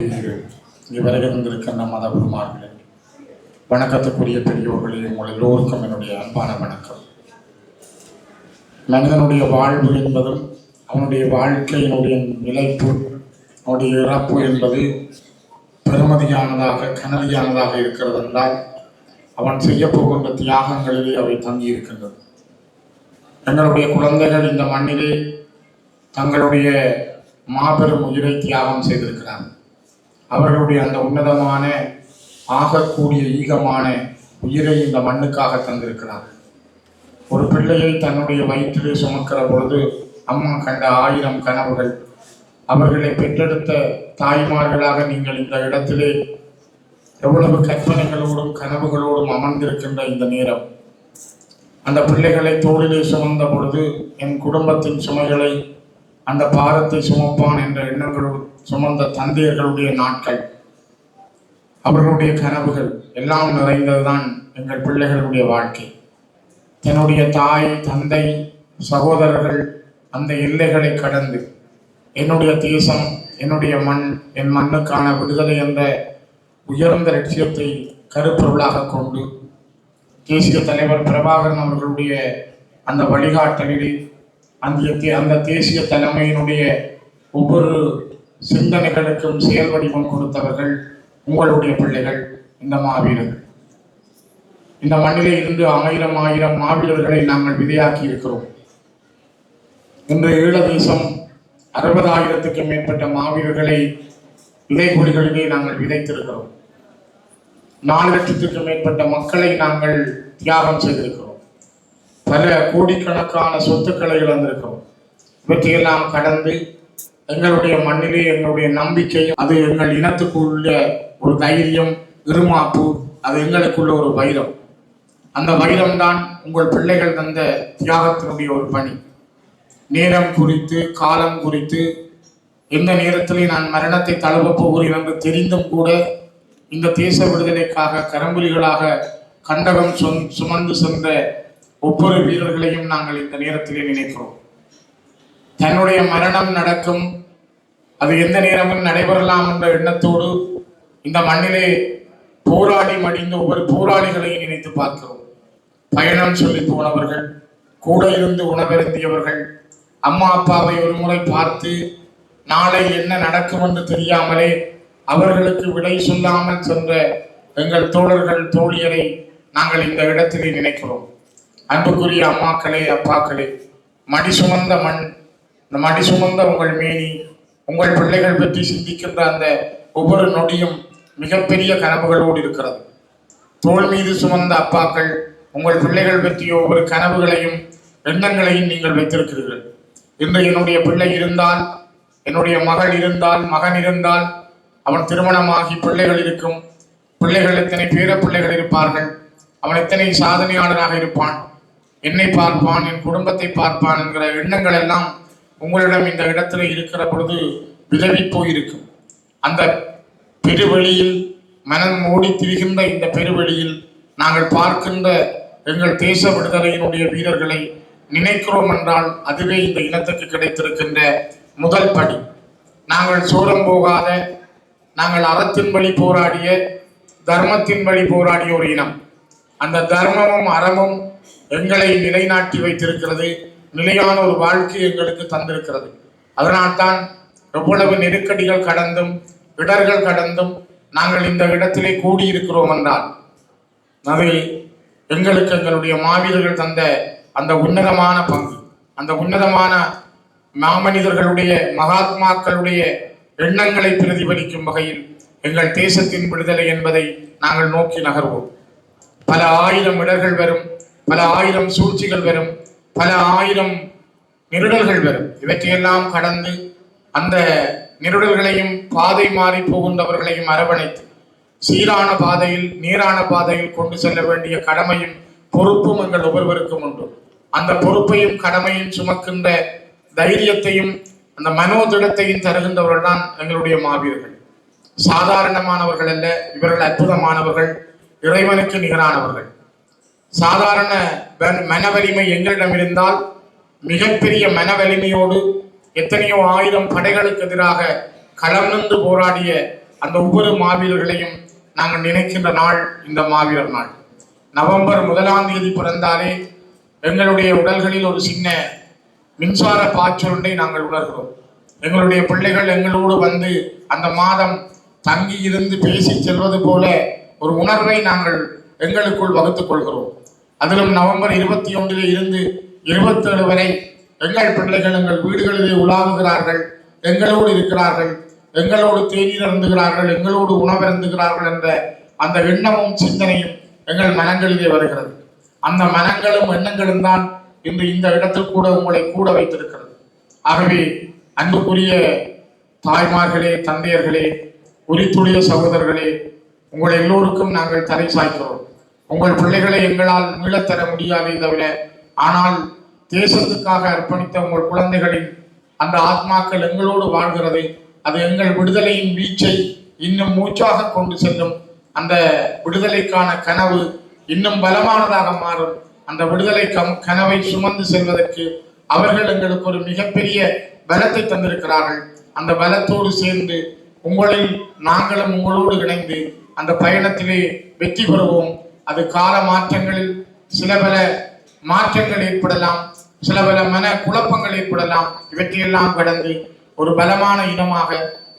இங்கே வருகை வந்திருக்கின்ற மத குருமார்களே வணக்கத்துக்குரிய பெரியோர்களே உங்கள் எல்லோருக்கும் என்னுடைய அன்பான வணக்கம். மனிதனுடைய வாழ்வு என்பதும் அவனுடைய வாழ்க்கையினுடைய நிலைப்பு அவனுடைய இறப்பு என்பது பெருமதியானதாக கனதியானதாக இருக்கிறது என்றால் அவன் செய்யப்போகின்ற தியாகங்களிலே அவை தங்கி இருக்கின்றது எங்களுடைய குழந்தைகள் இந்த மண்ணிலே தங்களுடைய மாபெரும் உயிரை தியாகம் செய்திருக்கிறார்கள். அவர்களுடைய அந்த உன்னதமான ஆகக்கூடிய ஈகமான உயிரை இந்த மண்ணுக்காக தந்திருக்கிறார்கள் ஒரு பிள்ளையை தன்னுடைய வயிற்றிலே சுமக்கிற பொழுது அம்மா கண்ட ஆயிரம் கனவுகள். அவர்களை பெற்றெடுத்த தாய்மார்களாக நீங்கள் இந்த இடத்திலே எவ்வளவு கற்பனைகளோடும் கனவுகளோடும் அமர்ந்திருக்கின்ற இந்த நேரம். அந்த பிள்ளைகளை தோளிலே சுமந்த பொழுது என் குடும்பத்தின் சுமைகளை அந்த பாரத்தை சுமப்பான் என்ற எண்ணங்களோடு சுமந்த தந்தையர்களுடைய நாட்கள் அவர்களுடைய கனவுகள் எல்லாம் நிறைந்ததுதான் எங்கள் பிள்ளைகளுடைய வாழ்க்கை. தன்னுடைய தாய் தந்தை சகோதரர்கள் அந்த எல்லைகளை கடந்து என்னுடைய தேசம் என்னுடைய மண் என் மண்ணுக்கான விடுதலை என்ற உயர்ந்த லட்சியத்தை கருப்பொருளாக கொண்டு தேசிய தலைவர் பிரபாகரன் அவர்களுடைய அந்த வழிகாட்டலில் அந்த தே- அந்த தேசிய தலைமையினுடைய ஒவ்வொரு சிந்தனைகளுக்கும் செயல் வடிவம் கொடுத்தவர்கள் உங்களுடைய பிள்ளைகள் இந்த மாவீரர்கள் இந்த மண்ணிலே இருந்து ஆயிரம் ஆயிரம் மாவீரர்களை நாங்கள் விதையாக்கி இருக்கிறோம். இன்று ஈழ தேசம் அறுபதாயிரத்துக்கும் மேற்பட்ட மாவீரர்களை விதைக்குழிகளிலே நாங்கள் விதைத்திருக்கிறோம். நாலு லட்சத்துக்கும் மேற்பட்ட மக்களை நாங்கள் தியாகம் செய்திருக்கிறோம். பல கோடிக்கணக்கான சொத்துக்களை இழந்திருக்கிறோம். இவற்றையெல்லாம் கடந்து எங்களுடைய மண்ணிலே எங்களுடைய நம்பிக்கை அது எங்கள் இனத்துக்குள்ள ஒரு தைரியம் இருமாப்பு அது எங்களுக்குள்ள ஒரு வைரம். அந்த வைரம்தான் உங்கள் பிள்ளைகள் தந்த தியாகத்தினுடைய ஒரு பணி. நேரம் குறித்து காலம் குறித்து எந்த நேரத்திலே நான் மரணத்தை தழுவப் போகிறேன் என்று தெரிந்தும் கூட இந்த தேச விடுதலைக்காக கரம்புலிகளாக கண்டகம் சுமந்து சென்ற ஒவ்வொரு வீரர்களையும் நாங்கள் இந்த நேரத்திலே நினைக்கிறோம். தன்னுடைய மரணம் நடக்கும். அது எந்த நேரமும் நடைபெறலாம் என்ற எண்ணத்தோடு இந்த மண்ணிலே போராடி மடிந்த ஒவ்வொரு போராளிகளையும் நினைத்து பார்க்கிறோம். பயணம் சொல்லி போனவர்கள் கூட இருந்து உணவருந்தியவர்கள் அம்மா அப்பாவை ஒரு முறை பார்த்து நாளை என்ன நடக்கும் என்று தெரியாமலே அவர்களுக்கு விடை சொல்லாமல் சென்ற எங்கள் தோழர்கள் தோழியரை நாங்கள் இந்த இடத்திலே நினைக்கிறோம். அன்புக்குரிய அம்மாக்களே அப்பாக்களே மடி சுமந்த மண் இந்த மடி சுமந்த உங்கள் மேனி உங்கள் பிள்ளைகள் பற்றி சிந்திக்கின்ற அந்த ஒவ்வொரு நொடியும் மிகப்பெரிய கனவுகளோடு இருக்கிறது. தோல் மீது சுமந்த அப்பாக்கள் உங்கள் பிள்ளைகள் பற்றிய ஒவ்வொரு கனவுகளையும் எண்ணங்களையும் நீங்கள் வைத்திருக்கிறீர்கள். இன்று என்னுடைய பிள்ளை இருந்தால் என்னுடைய மகள் இருந்தால் மகன் இருந்தால் அவன் திருமணமாகி பிள்ளைகள் இருக்கும் பிள்ளைகள் எத்தனை பேர பிள்ளைகள் இருப்பார்கள் அவன் எத்தனை சாதனையாளராக இருப்பான் என்னை பார்ப்பான் என் குடும்பத்தை பார்ப்பான் என்கிற எண்ணங்கள் எல்லாம் உங்களிடம் இந்த இடத்துல இருக்கிற பொழுது விலகி போயிருக்கும். அந்த பெருவழியில் மனம் ஓடி திரிகின்ற இந்த பெருவழியில் நாங்கள் பார்க்கின்ற எங்கள் தேச விடுதலையினுடைய வீரர்களை நினைக்கிறோம் என்றால் அதுவே இந்த இனத்துக்கு கிடைத்திருக்கின்ற முதல் படி. நாங்கள் சோரம் போகாத நாங்கள் அறத்தின் வழி போராடிய தர்மத்தின் வழி போராடிய ஒரு இனம். அந்த தர்மமும் அறமும் எங்களை நிலைநாட்டி வைத்திருக்கிறது. நிலையான ஒரு வாழ்க்கை எங்களுக்கு தந்திருக்கிறது. அதனால்தான் எவ்வளவு நெருக்கடிகள் கடந்தும் இடர்கள் கடந்தும் நாங்கள் இந்த இடத்திலே கூடியிருக்கிறோம் என்றால் அது எங்களுக்கு எங்களுடைய மாவீரர்கள் தந்த அந்த உன்னதமான பங்கு அந்த உன்னதமான மாமனிதர்களுடைய மகாத்மாக்களுடைய எண்ணங்களை பிரதிபலிக்கும் வகையில் எங்கள் தேசத்தின் விடுதலை என்பதை நாங்கள் நோக்கி நகர்வோம். பல ஆயிரம் இடர்கள் வரும் பல ஆயிரம் சூழ்ச்சிகள் வரும் பல ஆயிரம் நெருடல்கள் வரும். இவற்றையெல்லாம் கடந்து அந்த நெருடல்களையும் பாதை மாறி போகின்றவர்களையும் அரவணைத்து சீரான பாதையில் நேரான பாதையில் கொண்டு செல்ல வேண்டிய கடமையும் பொறுப்பும் எங்கள் ஒவ்வொருவருக்கும் உண்டு. அந்த பொறுப்பையும் கடமையும் சுமக்கின்ற தைரியத்தையும் அந்த மனோதிடத்தையும் தருகின்றவர்கள் தான் எங்களுடைய மாவீரர்கள். சாதாரணமானவர்கள் அல்ல இவர்கள் அற்புதமானவர்கள் இறைவனுக்கு நிகரானவர்கள். சாதாரண வ- மன வலிமை எங்களிடம் இருந்தால் மிகப்பெரிய மன வலிமையோடு எத்தனையோ ஆயிரம் படைகளுக்கு எதிராக களம் நின்று போராடிய அந்த ஒவ்வொரு மாவீரர்களையும் நாங்கள் நினைக்கின்ற நாள் இந்த மாவீரர் நாள். நவம்பர் முதலாம் தேதி பிறந்தாலே எங்களுடைய உடல்களில் ஒரு சின்ன மின்சார பாய்ச்சலுண்டை நாங்கள் உணர்கிறோம். எங்களுடைய பிள்ளைகள் எங்களோடு வந்து அந்த மாதம் தங்கி இருந்து பேசி செல்வது போல ஒரு உணர்வை நாங்கள் எங்களுக்குள் வகுத்துக் கொள்கிறோம் அதிலும் நவம்பர் இருபத்தி ஒன்றிலே இருந்து இருபத்தேழு வரை எங்கள் பிள்ளைகள் எங்கள் வீடுகளிலே உலாவுகிறார்கள் எங்களோடு இருக்கிறார்கள் எங்களோடு தேநீர் அருந்துகிறார்கள் எங்களோடு உணவருந்துகிறார்கள் என்ற அந்த எண்ணமும் சிந்தனையும் எங்கள் மனங்களிலே வருகிறது. அந்த மனங்களும் எண்ணங்களும் தான் இன்று இந்த இடத்தில் கூட உங்களை கூட வைத்திருக்கிறது. ஆகவே அன்புக்குரிய தாய்மார்களே தந்தையர்களே உரித்துடைய சகோதரர்களே உங்கள் எல்லோருக்கும் நாங்கள் தலை சாய்க்கிறோம். உங்கள் பிள்ளைகளை எங்களால் மீளத்தர முடியாதே தவிர ஆனால் தேசத்துக்காக அர்ப்பணித்த உங்கள் குழந்தைகளின் அந்த ஆத்மாக்கள் எங்களோடு வாழ்கிறது அது எங்கள் விடுதலையின் வீச்சை இன்னும் மூச்சாக கொண்டு செல்லும். அந்த விடுதலைக்கான கனவு இன்னும் பலமானதாக மாறும். அந்த விடுதலை கம் கனவை சுமந்து செல்வதற்கு அவர்கள் எங்களுக்கு ஒரு மிகப்பெரிய பலத்தை தந்திருக்கிறார்கள். அந்த பலத்தோடு சேர்ந்து உங்களில் நாங்களும் உங்களோடு இணைந்து அந்த பயணத்திலே வெற்றி பெறுவோம். அது கால மாற்றங்களில் சில பல மாற்றங்கள் ஏற்படலாம் சில பல மன குழப்பங்கள் ஏற்படலாம். இவற்றையெல்லாம் கடந்து ஒரு பலமான இனமாக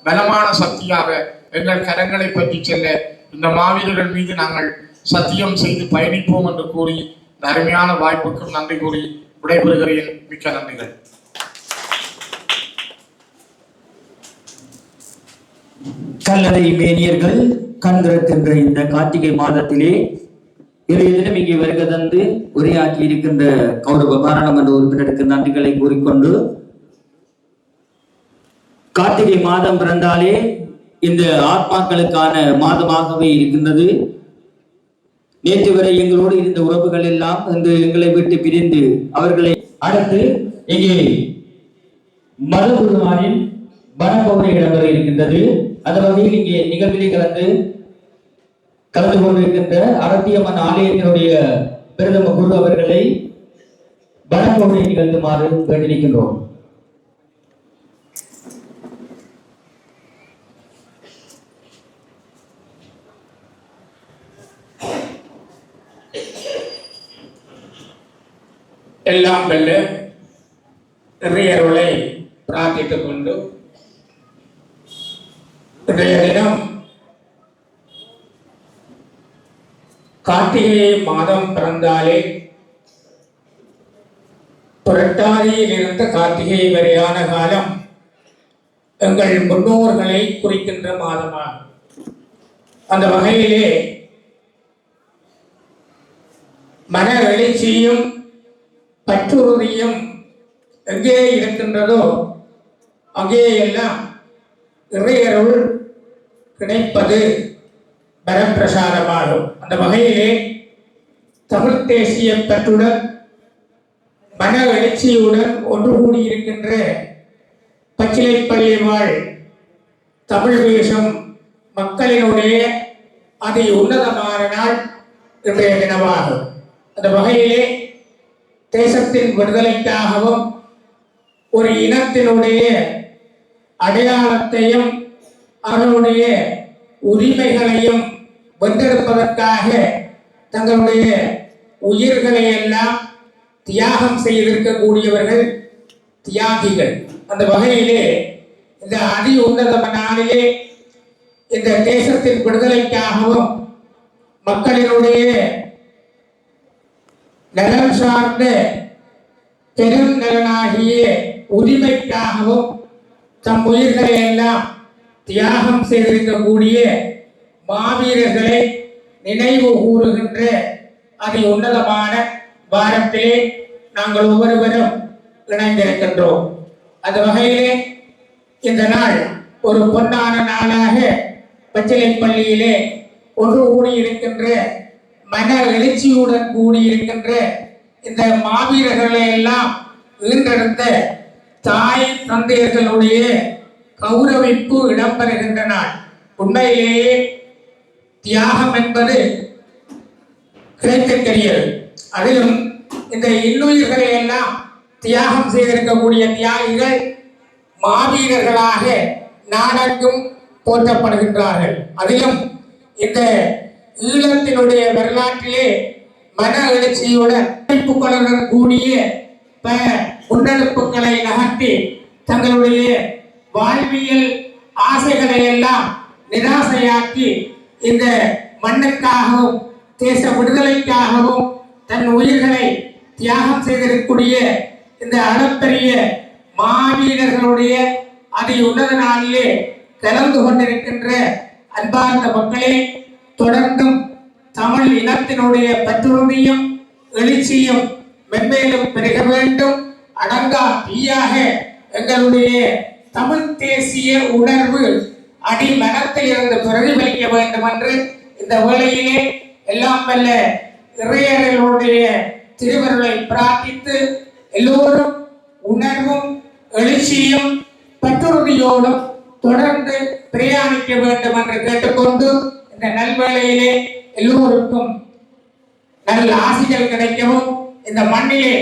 பலமான சக்தியாக எங்கள் கரங்களை பற்றி செல்ல இந்த மாவீரர்கள் மீது நாங்கள் சத்தியம் செய்து பயணிப்போம் என்று கூறி இந்த அருமையான வாய்ப்புக்கும் நன்றி கூறி விடைபெறுகிறேன். மிக்க நன்றிகள். கல்லறை மேனியர்கள் கண்கிறக்கின்ற இந்த கார்த்திகை மாதத்திலே இன்றைய தினம் இங்கே வருக தந்து உரையாற்றி இருக்கின்ற கௌரவ பாராளுமன்ற உறுப்பினருக்கு நன்றிகளை கூறிக்கொண்டு கார்த்திகை மாதம் பிறந்தாலே இந்த ஆத்மாக்களுக்கான மாதமாகவே இருக்கின்றது. நேற்று வரை எங்களோடு இருந்த உறவுகள் எல்லாம் இன்று எங்களை விட்டு பிரிந்து அவர்களை அடுத்து இங்கே மதகுருமாரின் இடம் இடம்பெற இருக்கின்றது. அந்த வகையில் இங்கே நிகழ்வில் கலந்து கலந்து கொண்டிருக்கின்ற அரத்தியம்மன் ஆலயத்தினுடைய பிரதம குரு அவர்களை வனப்பகுதியை நிகழ்த்துமாறு வேண்டியிருக்கின்றோம். எல்லாம் வெல்ல இறையருளை பிரார்த்தித்துக் கொண்டு இன்றைய தினம் கார்த்திகை மாதம் பிறந்தாலே புரட்டாதியில் இருந்த கார்த்திகை வரையான காலம் எங்கள் முன்னோர்களை குறிக்கின்ற மாதமாகும். அந்த வகையிலே மன எழுச்சியும் பற்றுறுதியும் எங்கே இருக்கின்றதோ அங்கே எல்லாம் இறையருள் கிடைப்பது வரப்பிரசாதமாகும் அந்த வகையிலே தமிழ் தேசிய பற்றுடன் மன எழுச்சியுடன் ஒன்று கூடியிருக்கின்ற பச்சிலைப்பள்ளி வாழ் தமிழ் தேசம் மக்களினுடைய அதி உன்னதமான நாள் இன்றைய தினமாகும். அந்த வகையிலே தேசத்தின் விடுதலைக்காகவும் ஒரு இனத்தினுடைய அடையாளத்தையும் அவர்களுடைய உரிமைகளையும் வென்றெடுப்பதற்காக தங்களுடைய உயிர்களை எல்லாம் தியாகம் செய்திருக்கக்கூடியவர்கள் தியாகிகள். அந்த வகையிலே இந்த அதி உன்னதம நாளிலே இந்த தேசத்தின் விடுதலைக்காகவும் மக்களினுடைய நலன் சார்ந்த பெரும் நலனாகிய உரிமைக்காகவும் தம் உயிர்களை எல்லாம் தியாகம் செய்திருக்கக்கூடிய மாவீரர்களை நினைவு கூறுகின்ற அதி உன்னதமான வாரத்திலே நாங்கள் ஒவ்வொருவரும் இணைந்திருக்கின்றோம். அந்த வகையிலே இந்த நாள் ஒரு பொன்னான நாளாக பச்சிலை பள்ளியிலே ஒன்று கூடியிருக்கின்ற மன எழுச்சியுடன் கூடியிருக்கின்ற இந்த மாவீரர்களை எல்லாம் ஈன்றெடுத்த தாய் தந்தையர்களுடைய கௌரவிப்பு இடம்பெறுகின்ற நாள். உண்மையிலேயே தியாகம் என்பது கிடைக்கக்கூடியது அதிலும் இந்த இன்னுயிர்களை எல்லாம் தியாகம் செய்திருக்கக்கூடிய தியாகிகள் மாவீரர்களாக நாடெங்கும் போற்றப்படுகின்றார்கள். அதிலும் இந்த ஈழத்தினுடைய வரலாற்றிலே மன எழுச்சியுடன் அமைப்புகளுடன் கூடிய ப முன்னெடுப்புகளை நகர்த்தி தங்களுடைய வாழ்வியல் ஆசைகளை எல்லாம் நிராசையாக்கி இந்த மண்ணுக்காகவும் தேச விடுதலைக்காகவும் தன் உயிர்களை தியாகம் செய்திருக்கக்கூடிய இந்த அளப்பெரிய மாவீரர்களுடைய அதை உன்னத நாளிலே கலந்து கொண்டிருக்கின்ற அன்பார்ந்த மக்களே தொடர்ந்தும் தமிழ் இனத்தினுடைய பற்றுறுதியும் எழுச்சியும் மென்மேலும் பெருக வேண்டும். அடங்கா தீயாக எங்களுடைய தமிழ் தேசிய உணர்வு அடி மனத்தில் இருந்து பிரதிபலிக்க வேண்டும் என்று இந்த வேளையிலே எல்லாம் வல்ல இறையர்களுடைய திருவருளை பிரார்த்தித்து எல்லோரும் உணர்வும் எழுச்சியும் பற்றுறுதியோடும் தொடர்ந்து பிரயாணிக்க வேண்டும் என்று கேட்டுக்கொண்டு இந்த நல்வேளையிலே எல்லோருக்கும் நல்ல ஆசிகள் கிடைக்கவும் இந்த மண்ணிலே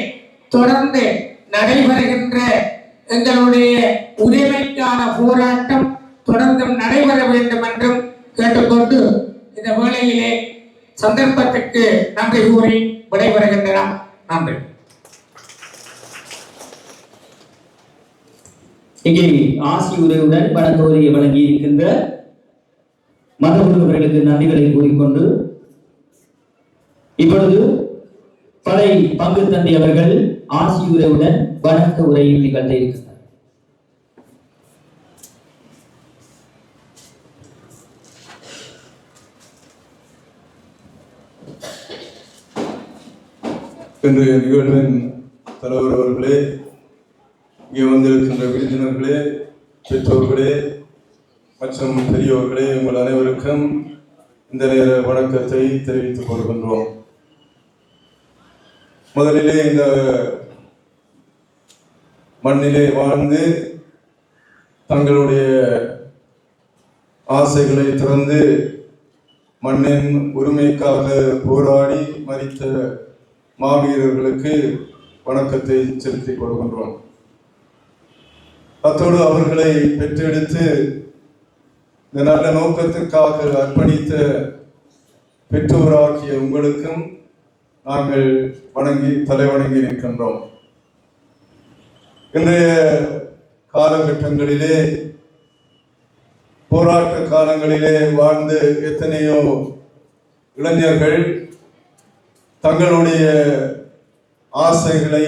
தொடர்ந்து நடைபெறுகின்ற எங்களுடைய உரிமைக்கான போராட்டம் தொடர்ந்தும் நடைபெற வேண்டும் என்றும் கேட்டுக்கொண்டு இந்த வேளையிலே சந்தர்ப்பத்துக்கு நன்றி கூறி விடைபெறுகின்றன நன்றி. இங்கே ஆசி உரையுடன் வழங்குவதை வழங்கி இருக்கின்ற மதகுருவர்களுக்கு நன்றிகளை கூறிக்கொண்டு இப்பொழுது படை பங்கு தந்தை அவர்கள் ஆசி உரையுடன் வணக்க உரையை நிகழ்த்த இன்றைய நிகழ்வின் தலைவர் அவர்களே இங்கே வந்திருக்கின்ற விருந்தினர்களே பெற்றோர்களே மற்றும் பெரியோர்களே உங்கள் அனைவருக்கும் இந்த நேர வணக்கத்தை தெரிவித்துக் கொள்கின்றோம். முதலிலே இந்த மண்ணிலே வாழ்ந்து தங்களுடைய ஆசைகளை திறந்து மண்ணின் உரிமைக்காக போராடி மறித்த மாவீரர்களுக்கு வணக்கத்தை செலுத்திக் கொள்கின்றோம். அத்தோடு அவர்களை பெற்றெடுத்து இந்த நல்ல நோக்கத்திற்காக அர்ப்பணித்த பெற்றோராகிய உங்களுக்கும் நாங்கள் வணங்கி தலைவணங்கி நிற்கின்றோம். இன்றைய காலகட்டங்களிலே போராட்ட காலங்களிலே வாழ்ந்து எத்தனையோ இளைஞர்கள் தங்களுடைய ஆசைகளை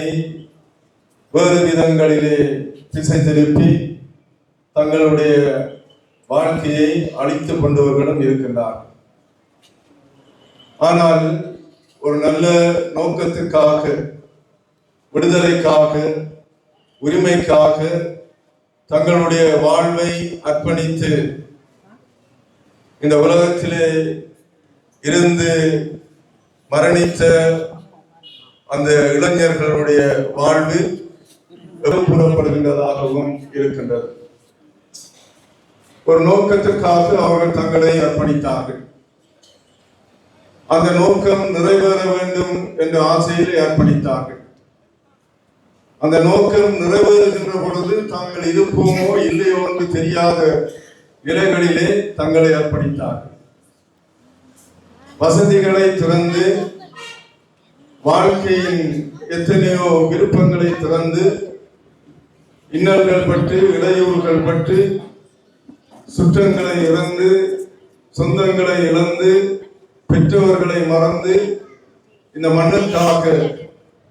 வேறு விதங்களிலே திசை திருப்பி தங்களுடைய வாழ்க்கையை அழித்துக் கொண்டவர்களும் இருக்கின்றார். ஆனால் ஒரு நல்ல நோக்கத்திற்காக விடுதலைக்காக உரிமைக்காக தங்களுடைய வாழ்வை அர்ப்பணித்து இந்த உலகத்திலே இருந்து மரணித்த அந்த இளைஞர்களுடைய வாழ்வு புறப்படுகின்றதாகவும் இருக்கின்றது. ஒரு நோக்கத்திற்காக அவர்கள் தங்களை அர்ப்பணித்தார்கள். அந்த நோக்கம் நிறைவேற வேண்டும் என்ற ஆசையிலே அர்ப்பணித்தார்கள். அந்த நோக்கம் நிறைவேறுகின்ற பொழுது தாங்கள் இருப்போமோ இல்லையோ என்று தெரியாத நிலைகளிலே தங்களை அர்ப்பணித்தார்கள். வசதிகளை திறந்து வாழ்க்கையின் எத்தனையோ விருப்பங்களை திறந்து இன்னல்கள் பற்றி இடையூறுகள் பற்றி சுற்றங்களை இழந்து சொந்தங்களை இழந்து பெற்றவர்களை மறந்து இந்த மண்ணுக்காக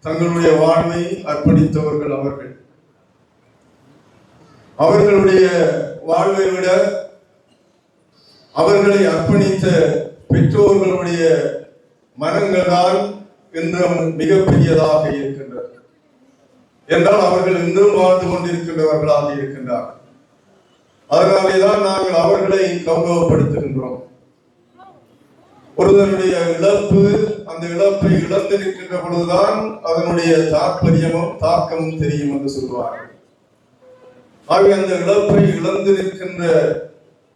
தங்களுடைய வாழ்வை அர்ப்பணித்தவர்கள் அவர்கள். அவர்களுடைய வாழ்வை விட அவர்களை அர்ப்பணித்த பெற்றோர்களுடைய மனங்கள் தான் இன்றும் மிகப்பெரியதாக இருக்கின்றது. என்றால் அவர்கள் இன்றும் வாழ்ந்து கொண்டிருக்கின்றவர்களாக இருக்கின்றார்கள். அதனாலேதான் நாங்கள் அவர்களை கௌரவப்படுத்துகின்றோம். ஒருவருடைய இழப்பு அந்த இழப்பை இழந்திருக்கின்ற பொழுதுதான் அதனுடைய தாற்பயமும் தாக்கமும் தெரியும் என்று சொல்வார்கள். ஆகவே அந்த இழப்பை இழந்து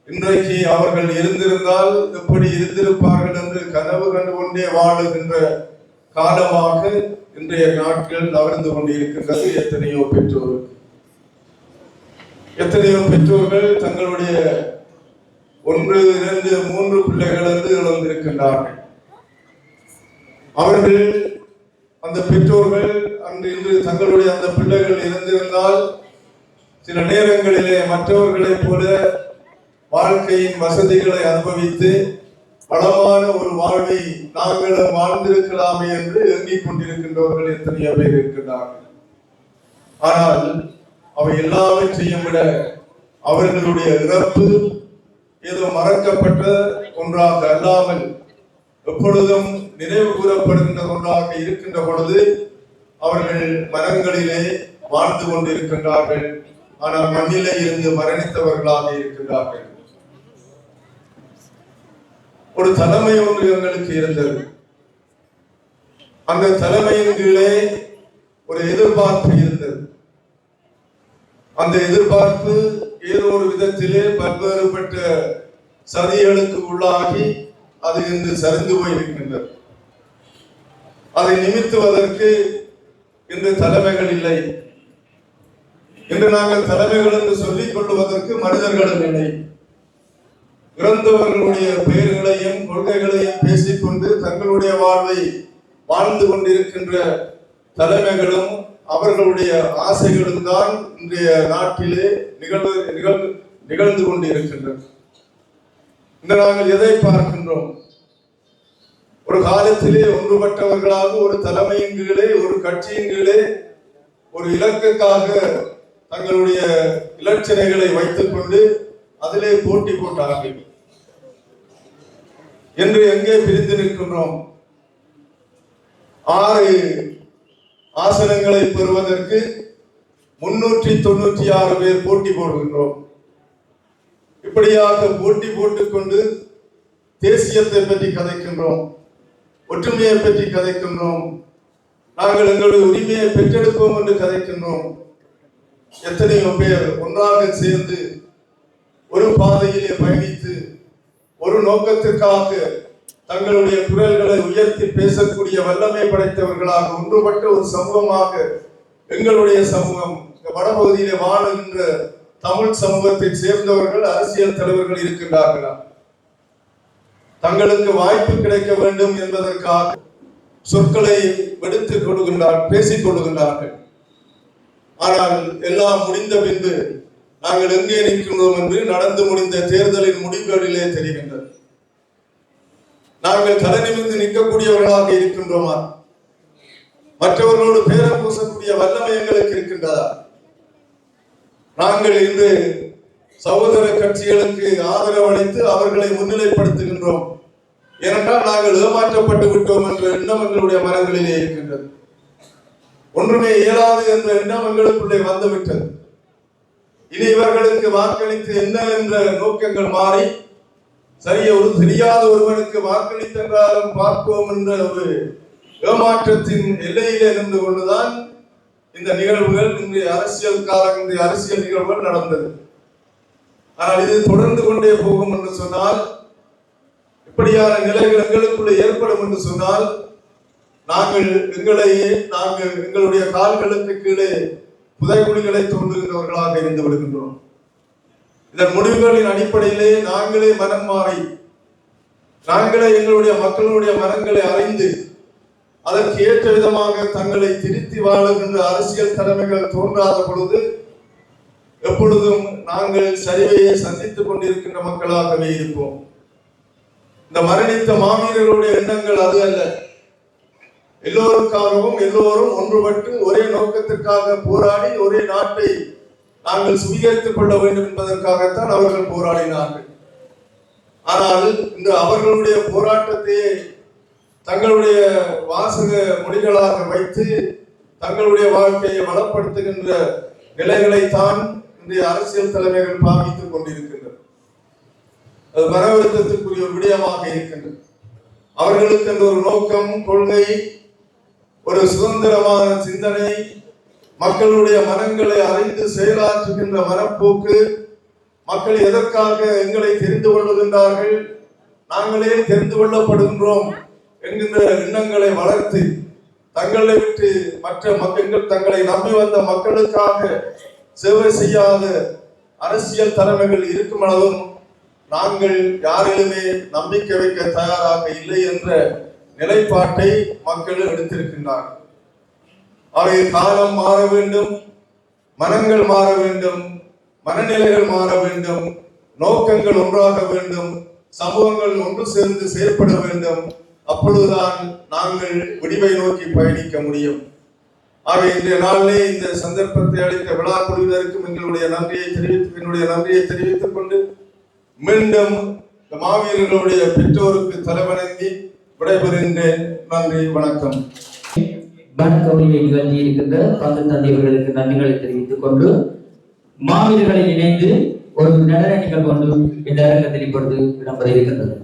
இன்றைக்கு அவர்கள் இருந்திருந்தால் எப்படி இருந்திருப்பார்கள் என்று கனவு கண்டு கொண்டே வாழுகின்ற காலமாக இன்றைய நாட்கள் நகர்ந்து கொண்டிருக்கின்றது எத்தனையோ பெற்றோர்கள். எத்தனையோ பெற்றோர்கள் தங்களுடைய ஒன்று இரண்டு மூன்று பிள்ளைகள் என்று இழந்திருக்கின்றார்கள். அவர்கள் அந்த பெற்றோர்கள் அன்று இன்று தங்களுடைய அந்த பிள்ளைகள் இருந்திருந்தால் சில நேரங்களிலே மற்றவர்களைப் போல வாழ்க்கையின் வசதிகளை அனுபவித்து வளமான ஒரு வாழ்வை நாங்களும் வாழ்ந்திருக்கலாமே என்று எண்ணிக் கொண்டிருக்கின்றவர்கள் எத்தனையோ பேர் இருக்கின்றார்கள். ஆனால் அவை எல்லாவற்றையும் விட அவர்களுடைய இறப்பு ஏதோ மறக்கப்பட்ட ஒன்றாக அல்லாமல் எப்பொழுதும் நினைவு கூறப்படுகின்ற ஒன்றாக இருக்கின்ற பொழுது அவர்கள் மனங்களிலே வாழ்ந்து கொண்டிருக்கின்றார்கள். ஆனால் மண்ணிலே இருந்து மரணித்தவர்களாக இருக்கின்றார்கள். ஒரு தலைமை ஒன்று எங்களுக்கு இருந்தது. அந்த தலைமையின் கீழே ஒரு எதிர்பார்ப்பு இருந்தது. அந்த எதிர்பார்ப்பு ஏதோ ஒரு விதத்திலே பல்வேறுபட்ட சதிகளுக்கு உள்ளாகி அது இன்று சரிந்து போயிருக்கின்றது அதை நிமித்துவதற்கு இன்று தலைமைகள் இல்லை. இன்று நாங்கள் தலைமைகள் என்று சொல்லிக் கொள்வதற்கு மனிதர்களும் இல்லை. இறந்தவர்களுடைய பெயர்களையும் கொள்கைகளையும் பேசிக்கொண்டு தங்களுடைய வாழ்வை வாழ்ந்து கொண்டிருக்கின்ற தலைமைகளும் அவர்களுடைய ஆசைகளும் தான் இன்றைய நாட்டிலே நிகழ்வு நிகழ்வு நிகழ்ந்து கொண்டிருக்கின்றன. இன்று நாங்கள் எதை பார்க்கின்றோம்? ஒரு காலத்திலே ஒன்றுபட்டவர்களாக ஒரு தலைமையின் கீழே ஒரு கட்சியின் கீழே ஒரு இலக்குக்காக தங்களுடைய இலட்சணைகளை வைத்துக் கொண்டு அதிலே போட்டி போட்டார்கள் என்று எங்கே பிரிந்து நிற்கின்றோம்? ஆறு ஆசனங்களை பெறுவதற்கு முன்னூற்றி தொண்ணூற்றி ஆறு பேர் போட்டி போடுகின்றோம். இப்படியாக போட்டி போட்டுக்கொண்டு தேசியத்தை பற்றி கதைக்கின்றோம். ஒற்றுமையை பற்றி கதைக்கின்றோம். நாங்கள் எங்களுடைய உரிமையை பெற்றெடுப்போம் என்று கதைக்கின்றோம். எத்தனையோ பேர் ஒன்றாக சேர்ந்து ஒரு பாதையிலே பயணித்து ஒரு நோக்கத்திற்காக தங்களுடைய குரல்களை உயர்த்தி பேசக்கூடிய வல்லமை படைத்தவர்களாக ஒன்றுபட்ட ஒரு சமூகமாக எங்களுடைய சமூகம் வடபகுதியிலே வாழுகின்ற தமிழ் சமூகத்தை சேர்ந்தவர்கள் அரசியல் தலைவர்கள் இருக்கின்றார்களா? தங்களுக்கு வாய்ப்பு கிடைக்க வேண்டும் என்பதற்காக சொற்களை எடுத்துக் கொள்கின்றார் பேசிக் கொள்கின்றார்கள். ஆனால் எல்லாம் முடிந்த பின்பு நாங்கள் எங்கே நிற்கின்றோம் என்று நடந்து முடிந்த தேர்தலின் முடிவுகளிலே தெரிகின்றது. நாங்கள் தலை நிமிர்ந்து நிற்கக்கூடியவர்களாக இருக்கின்றோமா? மற்றவர்களோடு பேரம் பூசக்கூடிய வல்லமை எங்களுக்கு இருக்கின்றதா? நாங்கள் இன்று சகோதர கட்சிகளுக்கு ஆதரவு அளித்து அவர்களை முன்னிலைப்படுத்துகின்றோம். ஏனென்றால் நாங்கள் ஏமாற்றப்பட்டு விட்டோம் என்ற எண்ணம் எங்களுடைய மனங்களிலே இருக்கின்றது. ஒன்றுமே இயலாது என்ற எண்ணம் எங்களுக்குள்ளே வந்துவிட்டது. இனி இவர்களுக்கு வாக்களித்து என்ன என்ற நோக்கங்கள் மாறி சரிய ஒரு தெரியாத ஒருவனுக்கு வாக்களித்தென்றாலும் பார்ப்போம் என்ற ஒரு ஏமாற்றத்தின் எல்லையிலே நின்று கொண்டுதான் இந்த நிகழ்வுகள் இன்றைய அரசியல் காலம் இன்றைய அரசியல் நிகழ்வுகள் நடந்தது. ஆனால் இது தொடர்ந்து கொண்டே போகும் என்று சொன்னால் இப்படியான நிலைகள் எங்களுக்குள்ளே ஏற்படும் என்று சொன்னால் நாங்கள் எங்களையே நாங்கள் எங்களுடைய கால்களுக்கு கீழே புதைகுழிகளை தோன்றுகிறவர்களாக இருந்து விடுகின்றோம். இதன் முடிவுகளின் அடிப்படையிலே நாங்களே மனம் மாறி நாங்களே எங்களுடைய மக்களுடைய மனங்களை அறிந்து அதற்கு ஏற்ற விதமாக தங்களை திருத்தி வாழுகின்ற அரசியல் தலைமைகள் தோன்றாத பொழுது எப்பொழுதும் நாங்கள் சரிவையை சந்தித்துக் கொண்டிருக்கின்ற மக்களாகவே இருப்போம். இந்த மரணித்த மாவீரர்களுடைய எண்ணங்கள் அது அல்ல. எல்லோருக்காகவும் எல்லோரும் ஒன்றுபட்டு ஒரே நோக்கத்திற்காக போராடி ஒரே நாட்டை நாங்கள் சுவீகரித்துக் கொள்ள வேண்டும் என்பதற்காகத்தான் அவர்கள் போராடினார்கள். ஆனால் இந்த அவர்களுடைய போராட்டத்தையே தங்களுடைய வாசக மொழிகளாக வைத்து தங்களுடைய வாழ்க்கையை வளப்படுத்துகின்ற நிலைகளைத்தான் இன்றைய அரசியல் தலைமைகள் பாவித்துக் கொண்டிருக்கின்றனர். அது மனவருத்தத்திற்குரிய ஒரு விடயமாக இருக்கின்றது. அவர்களுக்கு அந்த ஒரு நோக்கம் கொள்கை ஒரு சுதந்திரமான சிந்தனை மக்களுடைய மனங்களை அறிந்து செயலாற்றுகின்ற மனப்போக்கு மக்கள் எதற்காக எங்களை தெரிந்து கொள்ளுகின்றார்கள்? நாங்களே தெரிந்து கொள்ளப்படுகின்றோம் என்கின்ற எண்ணங்களை வளர்த்து தங்களை விட்டு மற்ற மக்கள் தங்களை நம்பி வந்த மக்களுக்காக சேவை செய்யாத அரசியல் தலைமைகள் இருக்கும் அளவும் நாங்கள் யாரிலுமே நம்பிக்கை வைக்க தயாராக இல்லை என்ற நிலைப்பாட்டை மக்கள் எடுத்திருக்கின்றார்கள். அவை காலம் மாற வேண்டும் மனங்கள் மாற வேண்டும் மனநிலைகள் மாற வேண்டும் நோக்கங்கள் ஒன்றாக வேண்டும் சமூகங்கள் ஒன்று சேர்ந்து செயல்பட வேண்டும். அப்பொழுதுதான் நாங்கள் முடிவை நோக்கி பயணிக்க முடியும். ஆக இன்றைய நாளிலே இந்த சந்தர்ப்பத்தை அளித்த விழா குழுவினருக்கும் எங்களுடைய நன்றியை தெரிவித்து என்னுடைய நன்றியை தெரிவித்துக் கொண்டு மீண்டும் மாவீரர்களுடைய பெற்றோருக்கு தலைவணங்கி விடைபெறுகின்றேன் நன்றி வணக்கம். வணக்கவுரையை நிகழ்த்தி இருக்கின்ற பங்கு தந்தையர்களுக்கு நன்றிகளை தெரிவித்துக் கொண்டு மாவீரர்களை இணைந்து ஒரு நடன நிகழ்வு ஒன்று இந்த அரங்கத்தில் இப்பொழுது இடம்பெற இருக்கின்றது.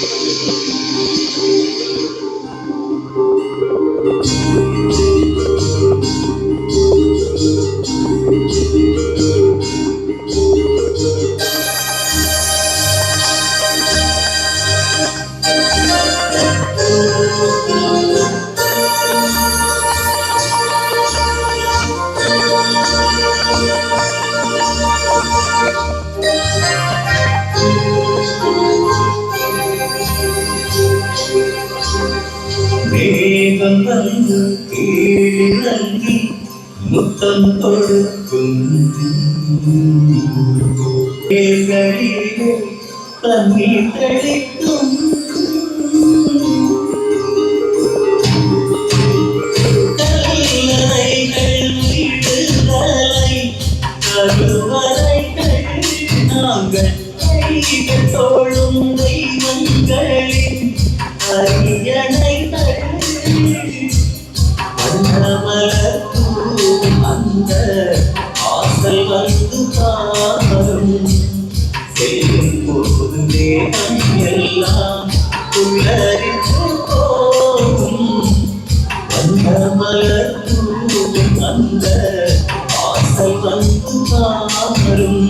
Música வேர்களிலே தண்ணீர் தெளிக்கும் பாரும்